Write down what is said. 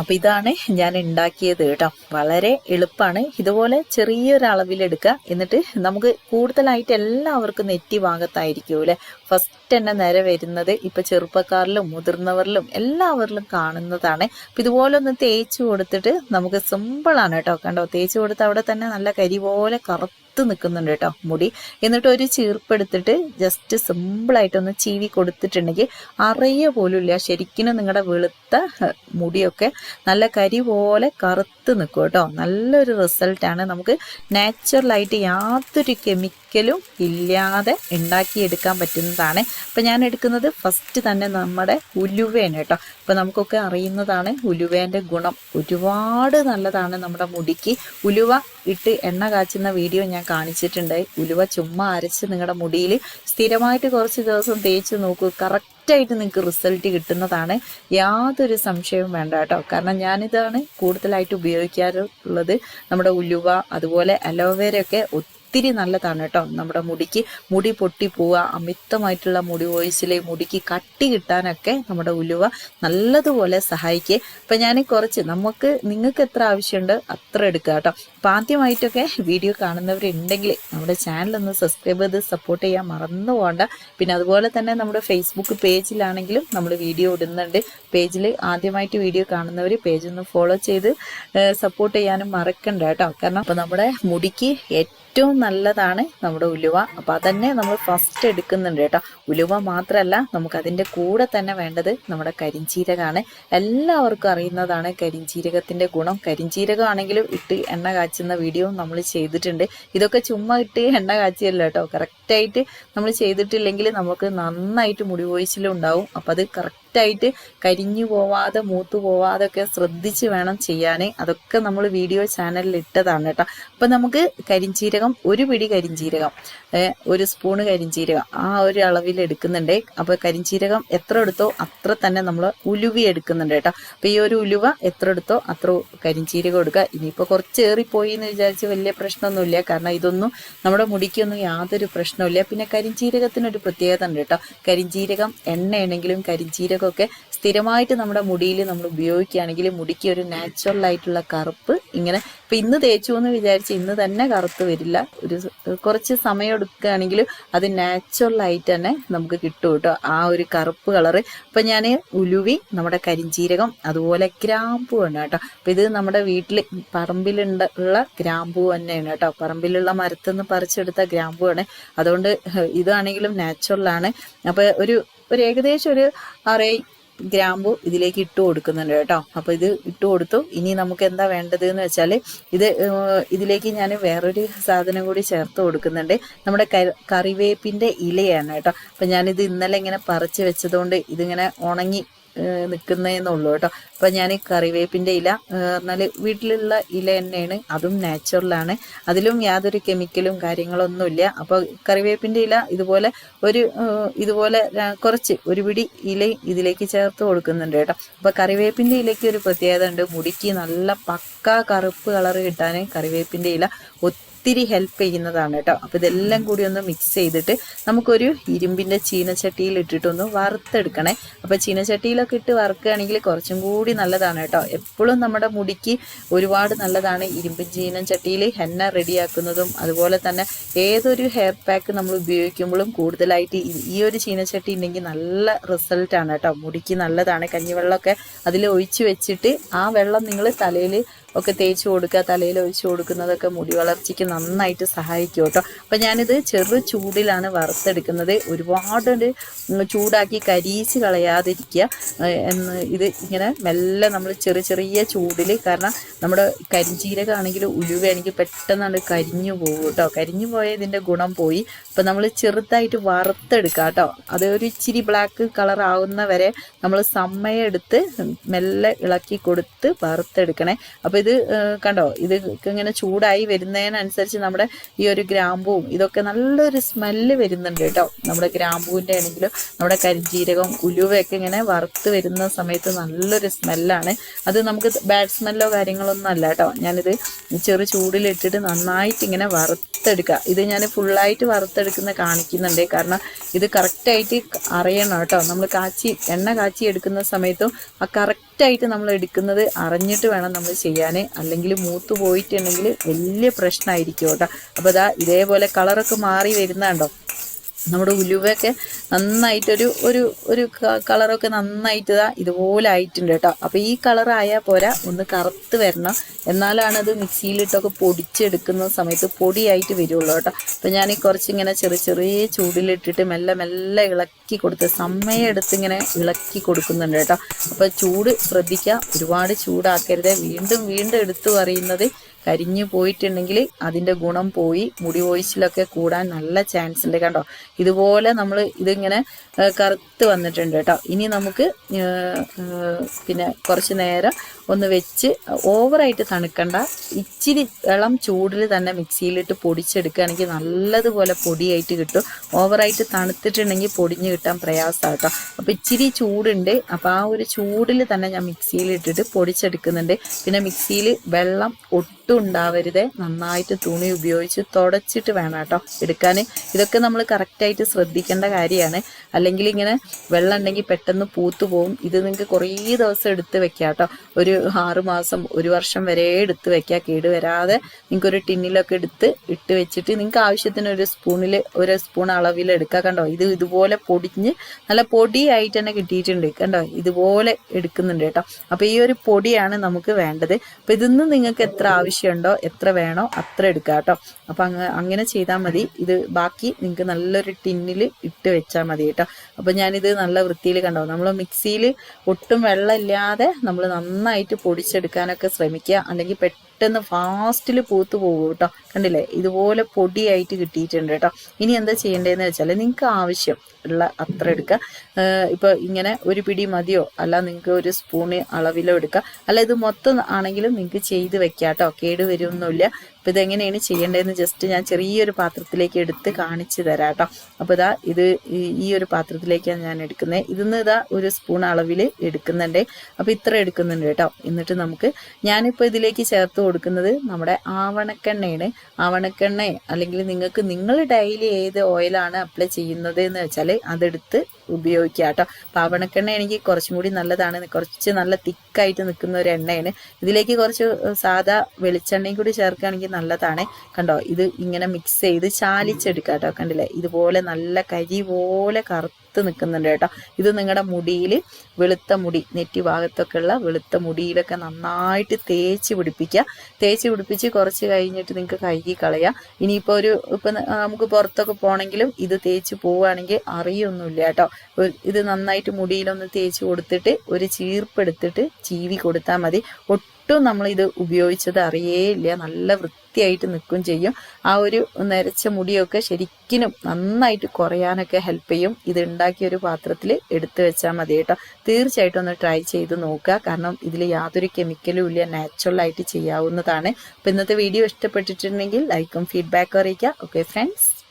അപ്പോൾ ഇതാണ് ഞാൻ ഉണ്ടാക്കിയത് കേട്ടോ. വളരെ എളുപ്പമാണ് ഇതുപോലെ ചെറിയൊരു അളവിലെടുക്കുക എന്നിട്ട് നമുക്ക് കൂടുതലായിട്ട് എല്ലാവർക്കും നെറ്റി ഭാഗത്തായിരിക്കും അല്ലേ? ഫസ്റ്റ് തന്നെ നിര വരുന്നത് ഇപ്പം ചെറുപ്പക്കാരിലും മുതിർന്നവരിലും എല്ലാവരിലും കാണുന്നതാണ്. അപ്പോൾ ഇതുപോലെ ഒന്ന് തേച്ച് കൊടുത്തിട്ട് നമുക്ക് സിമ്പിളാണ് കേട്ടോ. കണ്ടോ? തേച്ച് കൊടുത്ത് അവിടെ തന്നെ നല്ല കരി പോലെ കറുത്ത് നിൽക്കുന്നുണ്ട് കേട്ടോ മുടി. എന്നിട്ട് ഒരു ചീർപ്പെടുത്തിട്ട് ജസ്റ്റ് സിമ്പിളായിട്ടൊന്ന് ചീവി കൊടുത്തിട്ടുണ്ടെങ്കിൽ അറിയ പോലും ഇല്ല ശരിക്കും നിങ്ങളുടെ വെളുത്ത മുടിയൊക്കെ നല്ല കരി പോലെ കറുത്ത് നിൽക്കും കേട്ടോ. നല്ലൊരു റിസൾട്ടാണ് നമുക്ക് നാച്ചുറലായിട്ട് യാതൊരു കെമിക്കലും ഇല്ലാതെ ഉണ്ടാക്കിയെടുക്കാൻ പറ്റുന്നതാണ്. അപ്പം ഞാൻ എടുക്കുന്നത് ഫസ്റ്റ് തന്നെ നമ്മുടെ ഉലുവയാണ് കേട്ടോ. ഇപ്പം നമുക്കൊക്കെ അറിയുന്നതാണ് ഉലുവേന്റെ ഗുണം. ഒരുപാട് നല്ലതാണ് നമ്മുടെ മുടിക്ക്. ഉലുവ ഇട്ട് എണ്ണ കാച്ചുന്ന വീഡിയോ ഞാൻ കാണിച്ചിട്ടുണ്ട്. ഉലുവ ചുമ്മാ അരച്ച് നിങ്ങളുടെ മുടിയിൽ സ്ഥിരമായിട്ട് കുറച്ച് ദിവസം തേച്ച് നോക്കൂ. കറക്റ്റായിട്ട് നിങ്ങൾക്ക് റിസൾട്ട് കിട്ടുന്നതാണ്. യാതൊരു സംശയവും വേണ്ട കേട്ടോ. കാരണം ഞാനിതാണ് കൂടുതലായിട്ട് ഉപയോഗിക്കാറുള്ളത്. നമ്മുടെ ഉലുവ അതുപോലെ അലോവേരയൊക്കെ ഒത്തിരി നല്ലതാണ് കേട്ടോ നമ്മുടെ മുടിക്ക്. മുടി പൊട്ടി പോവുക അമിതമായിട്ടുള്ള മുടി വോയിസിലെ മുടിക്ക് കട്ടി കിട്ടാനൊക്കെ നമ്മുടെ ഉലുവ നല്ലതുപോലെ സഹായിക്കുക അപ്പം ഞാൻ കുറച്ച് നമുക്ക് നിങ്ങൾക്ക് എത്ര ആവശ്യമുണ്ട് അത്ര എടുക്കുക കേട്ടോ. അപ്പം ആദ്യമായിട്ടൊക്കെ വീഡിയോ കാണുന്നവരുണ്ടെങ്കിൽ നമ്മുടെ ചാനൽ ഒന്ന് സബ്സ്ക്രൈബ് ചെയ്ത് സപ്പോർട്ട് ചെയ്യാൻ മറന്നു പോകണ്ട. പിന്നെ അതുപോലെ തന്നെ നമ്മുടെ ഫേസ്ബുക്ക് പേജിലാണെങ്കിലും നമ്മൾ വീഡിയോ ഇടുന്നുണ്ട്. പേജിൽ ആദ്യമായിട്ട് വീഡിയോ കാണുന്നവർ പേജ് ഒന്ന് ഫോളോ ചെയ്ത് സപ്പോർട്ട് ചെയ്യാനും മറക്കണ്ട കേട്ടോ. കാരണം അപ്പം നമ്മുടെ മുടിക്ക് ഏറ്റവും നല്ലതാണ് നമ്മുടെ ഉലുവ. അപ്പോൾ അതന്നെ നമ്മൾ ഫസ്റ്റ് എടുക്കുന്നുണ്ട് കേട്ടോ. ഉലുവ മാത്രമല്ല നമുക്ക് അതിന്റെ കൂടെ തന്നെ വേണ്ടത് നമ്മുടെ കരിഞ്ചീരകമാണ് എല്ലാവർക്കും അറിയുന്നതാണ് കരിഞ്ചീരകത്തിന്റെ ഗുണം. കരിഞ്ചീരകമാണെങ്കിലും ഇട്ട് എണ്ണ കാച്ചുന്ന വീഡിയോ നമ്മൾ ചെയ്തിട്ടുണ്ട്. ഇതൊക്കെ ചുമ്മാ ഇട്ട് എണ്ണ കാച്ചിയല്ല കേട്ടോ. കറക്റ്റായിട്ട് നമ്മൾ ചെയ്തിട്ടില്ലെങ്കിൽ നമുക്ക് നന്നായിട്ട് മുടി കൊഴിച്ചിലും ഉണ്ടാവും. അപ്പം അത് കറക്റ്റായിട്ട് കരിഞ്ഞു പോവാതെ മൂത്തു പോവാതെ ഒക്കെ ശ്രദ്ധിച്ച് വേണം ചെയ്യാൻ അതൊക്കെ നമ്മൾ വീഡിയോ ചാനലിൽ ഇട്ടതാണ് കേട്ടോ. അപ്പം നമുക്ക് കരിഞ്ചീരകം ഒരു പിടി കരിഞ്ചീരകം ഒരു സ്പൂണ് കരിഞ്ചീരകം ആ ഒരു അളവിൽ എടുക്കുന്നുണ്ട്. അപ്പോൾ കരിഞ്ചീരകം എത്ര എടുത്തോ അത്ര തന്നെ നമ്മൾ ഉലുവി എടുക്കുന്നുണ്ട് കേട്ടോ. അപ്പം ഈ ഒരു ഉലുവ എത്ര എടുത്തോ അത്ര കരിഞ്ചീരകം എടുക്കുക. ഇനിയിപ്പോൾ കുറച്ച് ഏറിപ്പോയി എന്ന് വിചാരിച്ച് വലിയ പ്രശ്നമൊന്നുമില്ല. കാരണം ഇതൊന്നും നമ്മുടെ മുടിക്കൊന്നും യാതൊരു പ്രശ്നമില്ല പിന്നെ കരിഞ്ചീരകത്തിനൊരു പ്രത്യേകത ഉണ്ട് കേട്ടോ. കരിഞ്ചീരകം എണ്ണയാണെങ്കിലും കരിഞ്ചീരകമൊക്കെ സ്ഥിരമായിട്ട് നമ്മുടെ മുടിയിൽ നമ്മൾ ഉപയോഗിക്കുകയാണെങ്കിൽ മുടിക്ക് ഒരു നാച്ചുറൽ ആയിട്ടുള്ള കറുപ്പ് ഇങ്ങനെ ഇപ്പം ഇന്ന് തേച്ചു എന്ന് വിചാരിച്ച് ഇന്ന് തന്നെ കറുത്ത് വരില്ല. ഒരു കുറച്ച് സമയം എടുക്കുകയാണെങ്കിൽ അത് നാച്ചുറൽ ആയിട്ട് തന്നെ നമുക്ക് കിട്ടും കേട്ടോ. ആ ഒരു കറുപ്പ് കളറ്. ഇപ്പം ഞാൻ ഉലുവി നമ്മുടെ കരിഞ്ചീരകം അതുപോലെ ഗ്രാമ്പൂ ആണ് കേട്ടോ. അപ്പം ഇത് നമ്മുടെ വീട്ടിൽ പറമ്പിലുണ്ട ഉള്ള ഗ്രാമ്പൂ തന്നെയാണ് കേട്ടോ. പറമ്പിലുള്ള മരത്തുനിന്ന് പറിച്ചെടുത്ത ഗ്രാമ്പൂ ആണ് അതുകൊണ്ട് ഇതാണെങ്കിലും നാച്ചുറലാണ് അപ്പോൾ ഒരു ഒരു ഏകദേശം ഒരു അറേ ഗ്രാമ്പു ഇതിലേക്ക് ഇട്ട് കൊടുക്കുന്നുണ്ട് കേട്ടോ. അപ്പോൾ ഇത് ഇട്ട് കൊടുത്തു. ഇനി നമുക്ക് എന്താ വേണ്ടത് എന്ന് വെച്ചാൽ ഇത് ഇതിലേക്ക് ഞാൻ വേറൊരു സാധനം കൂടി ചേർത്ത് കൊടുക്കുന്നുണ്ട്. നമ്മുടെ കറിവേപ്പിന്റെ ഇലയാണ് കേട്ടോ. അപ്പം ഞാനിത് ഇന്നലെ ഇങ്ങനെ പറിച്ച് വെച്ചതുകൊണ്ട് ഇതിങ്ങനെ ഉണങ്ങി നിൽക്കുന്നതെന്നുള്ളൂ കേട്ടോ. അപ്പം ഞാൻ കറിവേപ്പിന്റെ ഇല എന്നാൽ വീട്ടിലുള്ള ഇല തന്നെയാണ്. അതും നാച്ചുറലാണ്. അതിലും യാതൊരു കെമിക്കലും കാര്യങ്ങളൊന്നുമില്ല. അപ്പോൾ കറിവേപ്പിന്റെ ഇല ഇതുപോലെ ഒരു ഇതുപോലെ കുറച്ച് ഒരു പിടി ഇല ഇതിലേക്ക് ചേർത്ത് കൊടുക്കുന്നുണ്ട് കേട്ടോ. അപ്പോൾ കറിവേപ്പിന്റെ ഇലയ്ക്ക് ഒരു പ്രത്യേകത ഉണ്ട്. മുടിക്ക് നല്ല പക്ക കറുപ്പ് കളർ കിട്ടാൻ കറിവേപ്പിന്റെ ഇല ഒത്തിരി ഹെൽപ്പ് ചെയ്യുന്നതാണ് കേട്ടോ. അപ്പോൾ ഇതെല്ലാം കൂടി ഒന്ന് മിക്സ് ചെയ്തിട്ട് നമുക്കൊരു ഇരുമ്പിന്റെ ചീനച്ചട്ടിയിൽ ഇട്ടിട്ടൊന്ന് വറുത്തെടുക്കണേ. അപ്പോൾ ചീനച്ചട്ടിയിലൊക്കെ ഇട്ട് വറുക്കുകയാണെങ്കിൽ കുറച്ചും കൂടി നല്ലതാണ് കേട്ടോ. എപ്പോഴും നമ്മുടെ മുടിക്ക് ഒരുപാട് നല്ലതാണ് ഇരുമ്പ് ചീനച്ചട്ടിയിൽ ഹെന്ന റെഡിയാക്കുന്നതും അതുപോലെ തന്നെ ഏതൊരു ഹെയർ പാക്ക് നമ്മൾ ഉപയോഗിക്കുമ്പോഴും കൂടുതലായിട്ട് ഈ ഒരു ചീനച്ചട്ടി ഉണ്ടെങ്കിൽ നല്ല റിസൾട്ടാണ് കേട്ടോ. മുടിക്ക് നല്ലതാണ്. കഞ്ഞിവെള്ളമൊക്കെ അതിൽ ഒഴിച്ച് വെച്ചിട്ട് ആ വെള്ളം നിങ്ങൾ തലയിൽ ഒക്കെ തേച്ച് കൊടുക്കുക തലയിൽ ഒഴിച്ച് കൊടുക്കുന്നതൊക്കെ മുടി വളർച്ചയ്ക്ക് നന്നായിട്ട് സഹായിക്കും കേട്ടോ. അപ്പം ഞാനിത് ചെറു ചൂടിലാണ് വറുത്തെടുക്കുന്നത്. ഒരുപാട് ഒരു ചൂടാക്കി കരീച്ച് കളയാതിരിക്കുക. എന്ന് ഇത് ഇങ്ങനെ മെല്ലെ നമ്മൾ ചെറിയ ചെറിയ ചൂടിൽ കാരണം നമ്മുടെ കരിഞ്ചീരകമാണെങ്കിൽ ഉലുവയാണെങ്കിൽ പെട്ടെന്നാണ് കരിഞ്ഞു പോകും കേട്ടോ. കരിഞ്ഞു പോയ ഇതിന്റെ ഗുണം പോയി. അപ്പം നമ്മൾ ചെറുതായിട്ട് വറുത്തെടുക്കുക കേട്ടോ. അത് ഒരു ഇച്ചിരി ബ്ലാക്ക് കളർ ആവുന്ന വരെ നമ്മൾ സമയം എടുത്ത് മെല്ലെ ഇളക്കി കൊടുത്ത് വറുത്തെടുക്കണേ. അപ്പോൾ ഇത് കണ്ടോ? ഇത് ഇങ്ങനെ ചൂടായി വരുന്നതിനനുസരിച്ച് നമ്മുടെ ഈ ഒരു ഗ്രാമ്പൂവും ഇതൊക്കെ നല്ലൊരു സ്മെല്ല് വരുന്നുണ്ട് കേട്ടോ. നമ്മുടെ ഗ്രാമ്പൂവിന്റെ ആണെങ്കിലും നമ്മുടെ കരിഞ്ജീരകം ഉലുവയൊക്കെ ഇങ്ങനെ വറുത്ത് വരുന്ന സമയത്ത് നല്ലൊരു സ്മെല്ലാണ് അത് നമുക്ക് ബാഡ് സ്മെല്ലോ കാര്യങ്ങളൊന്നും അല്ല കേട്ടോ. ഞാനിത് ചെറു ചൂടിലിട്ടിട്ട് നന്നായിട്ട് ഇങ്ങനെ വറുത്തെടുക്കുക ഇത് ഞാൻ ഫുള്ളായിട്ട് വറുത്തെടുക്കുന്ന കാണിക്കുന്നുണ്ട്. കാരണം ഇത് കറക്റ്റായിട്ട് അറിയണം കേട്ടോ. നമ്മൾ കാച്ചി എണ്ണ കാച്ചി എടുക്കുന്ന സമയത്തും ആ കറക്റ്റായിട്ട് നമ്മൾ എടുക്കുന്നത് അറിഞ്ഞിട്ട് വേണം നമ്മൾ ചെയ്യാൻ അല്ലെങ്കിൽ മൂത്ത് പോയിട്ടുണ്ടെങ്കിൽ വലിയ പ്രശ്നമായിരിക്കും കേട്ടോ. അപ്പോൾ ഇതാ ഇതേപോലെ കളറൊക്കെ മാറി വരുന്നുണ്ടോ നമ്മുടെ ഉലുവയൊക്കെ നന്നായിട്ടൊരു ഒരു ഒരു കളറൊക്കെ നന്നായിട്ട് ഇതാ ഇതുപോലെ ആയിട്ടുണ്ട് കേട്ടോ. അപ്പോൾ ഈ കളറായാൽ പോരാ ഒന്ന് കറുത്ത് വരണം. എന്നാലാണ് അത് മിക്സിയിലിട്ടൊക്കെ പൊടിച്ചെടുക്കുന്ന സമയത്ത് പൊടിയായിട്ട് വരുള്ളൂ കേട്ടോ. അപ്പോൾ ഞാൻ കുറച്ചിങ്ങനെ ചെറിയ ചെറിയ ചൂടിലിട്ടിട്ട് മെല്ലെ മെല്ലെ ഇളക്കി കൊടുത്ത് സമയം എടുത്തിങ്ങനെ ഇളക്കി കൊടുക്കുന്നുണ്ട് കേട്ടോ. അപ്പോൾ ചൂട് ശ്രദ്ധിക്കുക ഒരുപാട് ചൂടാക്കരുത്. വീണ്ടും വീണ്ടും എടുത്തു പറയുന്നത് കരിഞ്ഞു പോയിട്ടുണ്ടെങ്കിൽ അതിന്റെ ഗുണം പോയി മുടി ഒഴിച്ചിലൊക്കെ കൂടാൻ നല്ല ചാൻസ് ഉണ്ട് കണ്ടോ? ഇതുപോലെ നമ്മൾ ഇതിങ്ങനെ കറുത്ത് വന്നിട്ടുണ്ട് കേട്ടോ. ഇനി നമുക്ക് പിന്നെ കുറച്ച് നേരം ഒന്ന് വെച്ച് ഓവറായിട്ട് തണുക്കണ്ട. ഇച്ചിരി ഇളം ചൂടിൽ തന്നെ മിക്സിയിലിട്ട് പൊടിച്ചെടുക്കുകയാണെങ്കിൽ നല്ലതുപോലെ പൊടിയായിട്ട് കിട്ടും. ഓവറായിട്ട് തണുത്തിട്ടുണ്ടെങ്കിൽ പൊടിഞ്ഞ് കിട്ടാൻ പ്രയാസമാണ് അപ്പോൾ ഇച്ചിരി ചൂടുണ്ട്. അപ്പോൾ ആ ഒരു ചൂടിൽ തന്നെ ഞാൻ മിക്സിയിലിട്ടിട്ട് പൊടിച്ചെടുക്കുന്നുണ്ട്. പിന്നെ മിക്സിയിൽ വെള്ളം ഒട്ടും ഉണ്ടാവരുതേ. നന്നായിട്ട് തുണി ഉപയോഗിച്ച് തുടച്ചിട്ട് വേണം കേട്ടോ എടുക്കാൻ ഇതൊക്കെ നമ്മൾ കറക്റ്റായിട്ട് ശ്രദ്ധിക്കേണ്ട കാര്യമാണ്. അല്ലെങ്കിൽ ഇങ്ങനെ വെള്ളം ഉണ്ടെങ്കിൽ പെട്ടെന്ന് പൂത്തു പോകും ഇത് നിങ്ങൾക്ക് കുറേ ദിവസം എടുത്ത് വെക്കാം കേട്ടോ ഒരു ആറ് മാസം ഒരു വർഷം വരെ എടുത്ത് വെക്കുക. കേട് വരാതെ നിങ്ങൾക്ക് ഒരു ടിന്നിലൊക്കെ എടുത്ത് ഇട്ട് വെച്ചിട്ട് നിങ്ങൾക്ക് ആവശ്യത്തിന് ഒരു സ്പൂണിൽ ഒരു സ്പൂൺ അളവിൽ എടുക്കുക കണ്ടോ? ഇത് ഇതുപോലെ പൊടിഞ്ഞ് നല്ല പൊടിയായിട്ട് തന്നെ കിട്ടിയിട്ടുണ്ട് കണ്ടോ? ഇതുപോലെ എടുക്കുന്നുണ്ട് കേട്ടോ. അപ്പോൾ ഈ ഒരു പൊടിയാണ് നമുക്ക് വേണ്ടത്. അപ്പോൾ ഇതിന്ന് നിങ്ങൾക്ക് എത്ര ആവശ്യമുണ്ടോ എത്ര വേണോ അത്ര എടുക്കുക കേട്ടോ. അപ്പോൾ അങ്ങ് അങ്ങനെ ചെയ്താൽ മതി. ഇത് ബാക്കി നിങ്ങൾക്ക് നല്ലൊരു ടിന്നിൽ ഇട്ട് വെച്ചാൽ മതി കേട്ടോ. അപ്പോൾ ഞാനിത് നല്ല വൃത്തിയിൽ കണ്ടോ? നമ്മൾ മിക്സിയിൽ ഒട്ടും വെള്ളമില്ലാതെ നമ്മൾ നന്നായിട്ട് പൊടിച്ചെടുക്കാനൊക്കെ ശ്രമിക്കുക. അല്ലെങ്കിൽ പെട്ടെന്ന് ഫാസ്റ്റിൽ പൂത്ത് പോകും കേട്ടോ കണ്ടില്ലേ? ഇതുപോലെ പൊടിയായിട്ട് കിട്ടിയിട്ടുണ്ട് കേട്ടോ ഇനി എന്താ ചെയ്യേണ്ടതെന്ന് വെച്ചാൽ നിങ്ങൾക്ക് ആവശ്യം ഉള്ള അത്ര എടുക്കുക. ഇപ്പോൾ ഇപ്പൊ ഇങ്ങനെ ഒരു പിടി മതിയോ? അല്ല നിങ്ങൾക്ക് ഒരു സ്പൂണ് അളവിലോ എടുക്കുക. അല്ല ഇത് മൊത്തം ആണെങ്കിലും നിങ്ങൾക്ക് ചെയ്ത് വെക്കാം കേട്ടോ കേട് വരുമൊന്നുമില്ല. അപ്പൊ ഇതെങ്ങനെയാണ് ചെയ്യേണ്ടതെന്ന് ജസ്റ്റ് ഞാൻ ചെറിയൊരു പാത്രത്തിലേക്ക് എടുത്ത് കാണിച്ചു തരാം കേട്ടോ അപ്പോൾ ഇതാ ഇത് ഈ ഒരു പാത്രത്തിലേക്കാണ് ഞാൻ എടുക്കുന്നത്. ഇതിന്ന് ഇതാ ഒരു സ്പൂൺ അളവിൽ എടുക്കുന്നുണ്ട്. അപ്പോൾ ഇത്ര എടുക്കുന്നുണ്ട് കേട്ടോ എന്നിട്ട് നമുക്ക് ഞാനിപ്പോൾ ഇതിലേക്ക് ചേർത്ത് കൊടുക്കുന്നത് നമ്മുടെ ആവണക്കെണ്ണയാണ്. ആവണക്കെണ്ണ അല്ലെങ്കിൽ നിങ്ങൾക്ക് നിങ്ങൾ ഡെയിലി ഏത് ഓയിലാണ് അപ്ലൈ ചെയ്യുന്നത് എന്ന് വെച്ചാൽ അതെടുത്ത് ഉപയോഗിക്കുക കേട്ടോ പാവണക്കെണ്ണ എനിക്ക് കുറച്ചും കൂടി നല്ലതാണ്. കുറച്ച് നല്ല തിക്കായിട്ട് നിൽക്കുന്ന ഒരു എണ്ണയാണ്. ഇതിലേക്ക് കുറച്ച് സാധാ വെളിച്ചെണ്ണയും കൂടി ചേർക്കുകയാണെങ്കിൽ നല്ലതാണ്. കണ്ടോ? ഇത് ഇങ്ങനെ മിക്സ് ചെയ്ത് ചാലിച്ചെടുക്കുക കേട്ടോ. കണ്ടില്ലേ? ഇതുപോലെ നല്ല കരി പോലെ കറുത്ത് നിൽക്കുന്നുണ്ട് കേട്ടോ. ഇത് നിങ്ങളുടെ മുടിയിൽ വെളുത്ത മുടി നെറ്റി ഭാഗത്തൊക്കെ ഉള്ള വെളുത്ത മുടിയിലൊക്കെ നന്നായിട്ട് തേച്ച് പിടിപ്പിക്കുക. തേച്ച് പിടിപ്പിച്ച് കുറച്ച് കഴിഞ്ഞിട്ട് നിങ്ങൾക്ക് കഴുകി കളയാം. ഇനിയിപ്പോൾ ഒരു ഇപ്പം നമുക്ക് പുറത്തൊക്കെ പോകണമെങ്കിലും ഇത് തേച്ച് പോവുകയാണെങ്കിൽ അറിയൊന്നുമില്ല കേട്ടോ. ഇത് നന്നായിട്ട് മുടിയിലൊന്ന് തേച്ച് കൊടുത്തിട്ട് ഒരു ചീർപ്പെടുത്തിട്ട് ചീവി കൊടുത്താൽ മതി. ഒട്ടും നമ്മൾ ഇത് ഉപയോഗിച്ചത് അറിയേയില്ല. നല്ല വൃത്തിയായിട്ട് നിൽക്കും ചെയ്യും. ആ ഒരു നരച്ച മുടിയൊക്കെ ശരിക്കും നന്നായിട്ട് കുറയാനൊക്കെ ഹെൽപ്പ് ചെയ്യും. ഇത് ഉണ്ടാക്കിയ ഒരു പാത്രത്തിൽ എടുത്തു വെച്ചാൽ മതി കേട്ടോ. തീർച്ചയായിട്ടും ഒന്ന് ട്രൈ ചെയ്ത് നോക്കുക. കാരണം ഇതിൽ യാതൊരു കെമിക്കലും ഇല്ല. നാച്ചുറൽ ആയിട്ട് ചെയ്യാവുന്നതാണ്. അപ്പോൾ ഇന്നത്തെ വീഡിയോ ഇഷ്ടപ്പെട്ടിട്ടുണ്ടെങ്കിൽ ലൈക്കും ഫീഡ്ബാക്കും അറിയിക്കുക. Okay friends